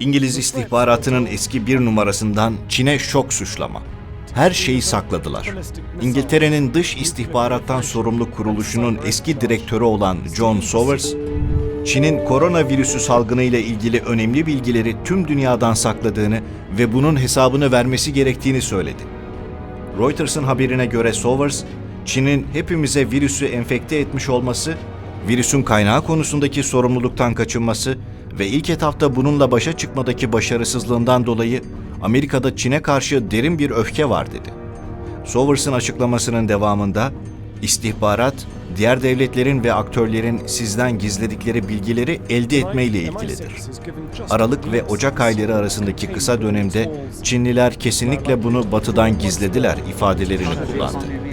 İngiliz istihbaratının eski bir numarasından Çin'e şok suçlama. Her şeyi sakladılar. İngiltere'nin dış istihbarattan sorumlu kuruluşunun eski direktörü olan John Sowers, Çin'in koronavirüsü salgını ile ilgili önemli bilgileri tüm dünyadan sakladığını ve bunun hesabını vermesi gerektiğini söyledi. Reuters'ın haberine göre Sowers, Çin'in hepimize virüsü enfekte etmiş olması, virüsün kaynağı konusundaki sorumluluktan kaçınması ve ilk etapta bununla başa çıkmadaki başarısızlığından dolayı Amerika'da Çin'e karşı derin bir öfke var dedi. Sowers'ın açıklamasının devamında istihbarat, diğer devletlerin ve aktörlerin sizden gizledikleri bilgileri elde etmeyle ilgilidir. Aralık ve Ocak ayları arasındaki kısa dönemde Çinliler kesinlikle bunu batıdan gizlediler ifadelerini kullandı.